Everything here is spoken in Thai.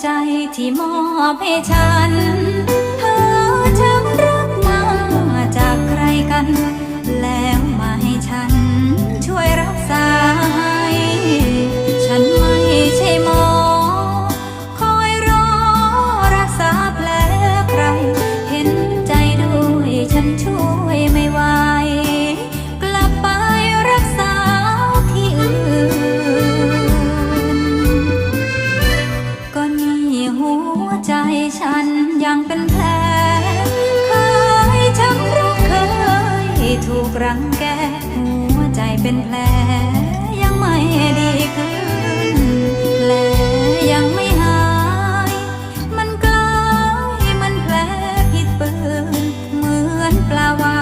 ใจที่มอบให้ฉัน หัวใจฉันยังเป็นแผลเคยช้ำรักเคยถูกรังแกหัวใจเป็นแผลยังไม่ดีขึ้นแผลยังไม่หาย มันลายมันแผลผิดปืนเหมือนปลาวา